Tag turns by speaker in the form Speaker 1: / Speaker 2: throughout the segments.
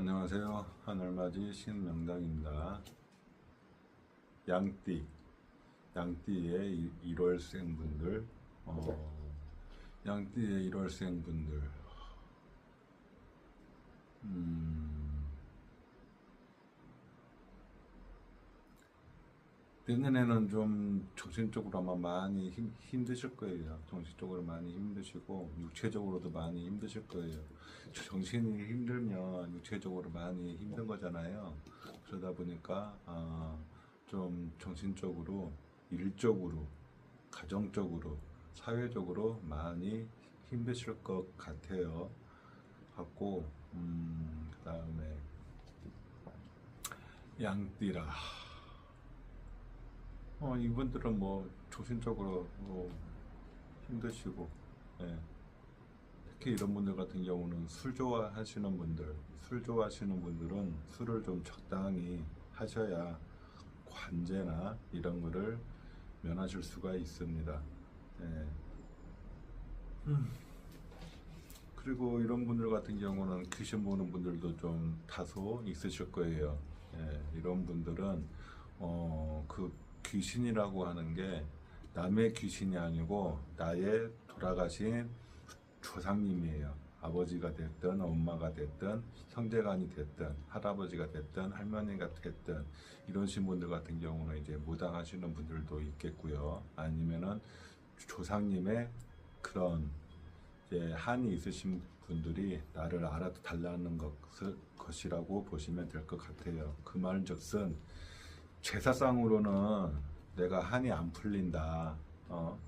Speaker 1: 안녕하세요. 하늘맞이 신명당입니다. 양띠, 양띠의 1월생 분들, 어, 양띠의 1월생 분들, 음, 내년에는 좀 정신적으로 아마 많이 힘, 힘드실 거예요. 정신적으로 많이 힘드시고 육체적으로도 많이 힘드실 거예요. 정신이 힘들면 육체적으로 많이 힘든 거잖아요. 그러다 보니까 아, 좀 정신적으로, 일적으로, 가정적으로, 사회적으로 많이 힘드실 것 같아요. 같고 음, 그다음에 양띠라. 어, 이분들은 뭐 정신적으로 뭐 힘드시고, 예. 특히 이런 분들 같은 경우는 술 좋아하시는 분들, 술 좋아하시는 분들은 술을 좀 적당히 하셔야 관제나 이런 거를 면하실 수가 있습니다. 예. 음. 그리고 이런 분들 같은 경우는 귀신 보는 분들도 좀 다소 있으실 거예요. 예, 이런 분들은 어, 그 귀신이라고 하는 게 남의 귀신이 아니고 나의 돌아가신 조상님이에요. 아버지가 됐든 엄마가 됐든 형제간이 됐든 할아버지가 됐든 할머니가 됐든 이러신 분들 같은 경우는 이제 무당하시는 분들도 있겠고요. 아니면은 조상님의 그런 한이 있으신 분들이 나를 알아달라는 것을 것이라고 보시면 될 것 같아요. 그 말은즉슨 제사상으로는 내가 한이 안 풀린다. 어,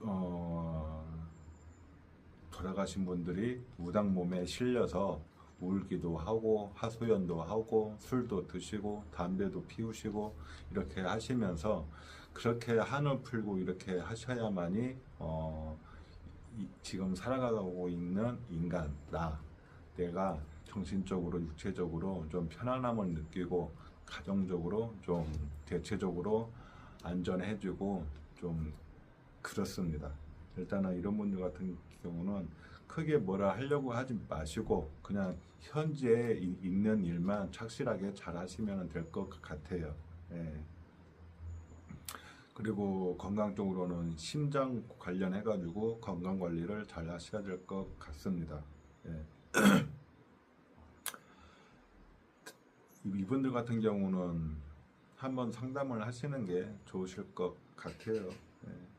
Speaker 1: 어, 돌아가신 분들이 무당 몸에 실려서 울기도 하고 하소연도 하고 술도 드시고 담배도 피우시고 이렇게 하시면서 그렇게 한을 풀고 이렇게 하셔야만이 어, 이- 지금 살아가고 있는 인간 나 내가 정신적으로 육체적으로 좀 편안함을 느끼고 가정적으로 좀 대체적으로 안전해지고 좀 그렇습니다. 일단은 이런 분들 같은 경우는 크게 뭐라 하려고 하지 마시고 그냥 현재 이- 있는 일만 착실하게 잘 하시면 될 것 같아요. 예. 그리고 건강 쪽으로는 심장 관련해 가지고 건강 관리를 잘 하셔야 될 것 같습니다. 예. 이분들 같은 경우는 한번 상담을 하시는 게 좋으실 것 같아요. 예.